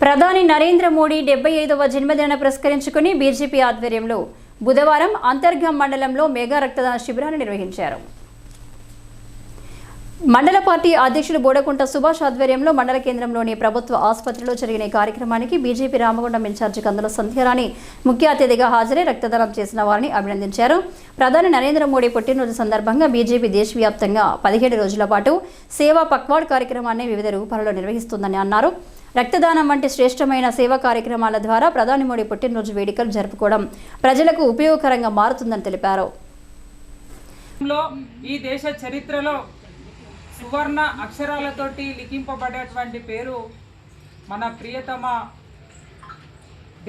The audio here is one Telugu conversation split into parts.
ప్రధాని నరేంద్ర మోడీ డెబ్బై ఐదవ జన్మదిన పురస్కరించుకుని బీజేపీ ఆధ్వర్యంలో బుధవారం అంతర్గం మండలంలో మెగా రక్తదాన శిబిరాన్ని నిర్వహించారు. మండల పార్టీ అధ్యక్షుడు బోడకుంట సుభాష్ ఆధ్వర్యంలో మండల కేంద్రంలోని ప్రభుత్వ ఆసుపత్రిలో జరిగిన కార్యక్రమానికి బీజేపీ రామగుండం ఇన్ఛార్జి కందుల సంధ్యారాణి ముఖ్య అతిథిగా హాజరై రక్తదానం చేసిన వారిని అభినందించారు. ప్రధాని నరేంద్ర మోడీ పుట్టినరోజు సందర్భంగా బీజేపీ దేశవ్యాప్తంగా పదిహేడు రోజుల పాటు సేవా పక్వాడ్ కార్యక్రమాన్ని వివిధ రూపాలలో నిర్వహిస్తుందని అన్నారు. రక్తదానం వంటి శ్రేష్టమైన సేవా కార్యక్రమాల ద్వారా ప్రధాని మోడీ పుట్టినరోజు వేడుకలు జరుపుకోవడం ప్రజలకు ఉపయోగకరంగా మారుతుందని తెలిపారు. లో ఈ దేశ చరిత్రలో సువర్ణ అక్షరాలతోటి లిఖింపబడేటువంటి పేరు మన ప్రియతమ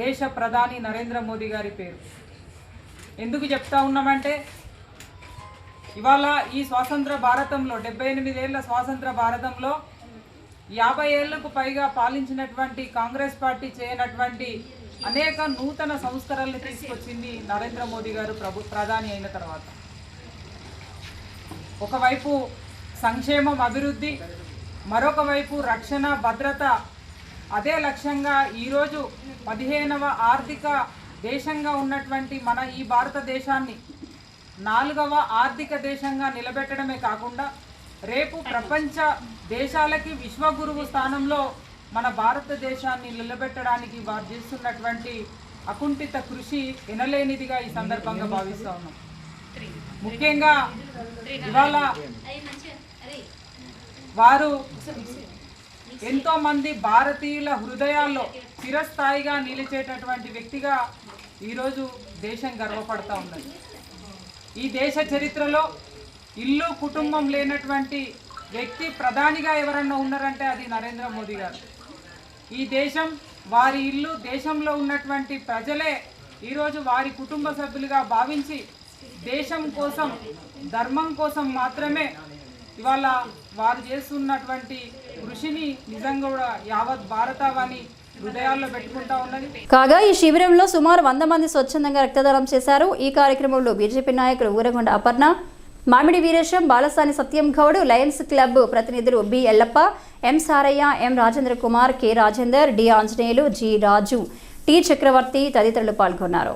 దేశ ప్రధాని నరేంద్ర మోదీ గారి పేరు. ఎందుకు చెప్తా ఉన్నామంటే ఇవాళ ఈ స్వాతంత్ర భారతంలో డెబ్బై ఎనిమిదేళ్ళ స్వాతంత్ర భారతంలో యాభై ఏళ్ళకు పైగా పాలించినటువంటి కాంగ్రెస్ పార్టీ చేయనటువంటి అనేక నూతన సంస్కరణలు తీసుకొచ్చింది నరేంద్ర మోదీ గారు ప్రభు ప్రధాని అయిన తర్వాత. ఒకవైపు సంక్షేమం అభివృద్ధి మరొక వైపు రక్షణ భద్రత. అదే లక్ష్యంగా ఈరోజు పదిహేనవ ఆర్థిక దేశంగా ఉన్నటువంటి మన ఈ భారతదేశాన్ని నాలుగవ ఆర్థిక దేశంగా నిలబెట్టడమే కాకుండా రేపు ప్రపంచ దేశాలకి విశ్వగురువు స్థానంలో మన భారతదేశాన్ని నిలబెట్టడానికి వారు చేస్తున్నటువంటి అకుంఠిత కృషి వినలేనిదిగా ఈ సందర్భంగా భావిస్తా ఉన్నాం. ముఖ్యంగా ఇవాళ వారు ఎంతో మంది భారతీయుల హృదయాల్లో చిరస్థాయిగా నిలిచేటటువంటి వ్యక్తిగా ఈరోజు దేశం గర్వపడతా ఉన్నది. ఈ దేశ చరిత్రలో ఇల్లు కుటుంబం లేనటువంటి వ్యక్తి ప్రధానిగా ఎవరన్నా ఉన్నారంటే అది నరేంద్ర మోదీ గారు. ఈ దేశం వారి ఇల్లు దేశంలో ఉన్నటువంటి ప్రజలే ఈరోజు వారి కుటుంబ సభ్యులుగా భావించి దేశం కోసం ధర్మం కోసం మాత్రమే ఇవాళ వారు చేస్తున్నటువంటి కృషిని నిజంగా కూడా యావత్ భారతవాణి హృదయాల్లో పెట్టుకుంటా ఉన్నది. కాగా ఈ శిబిరంలో సుమారు వంద మంది స్వచ్ఛందంగా రక్తదానం చేశారు. ఈ కార్యక్రమంలో బీజేపీ నాయకులు ఊరగొండ అపర్ణ మామిడి వీరేశం బాలసాని సత్యం గౌడ్ లయన్స్ క్లబ్ ప్రతినిధులు B Ellappa M Sarayya M Rajendra Kumar K Rajender D Anjaneyulu G Raju T Chakravarthi తదితరులు పాల్గొన్నారు.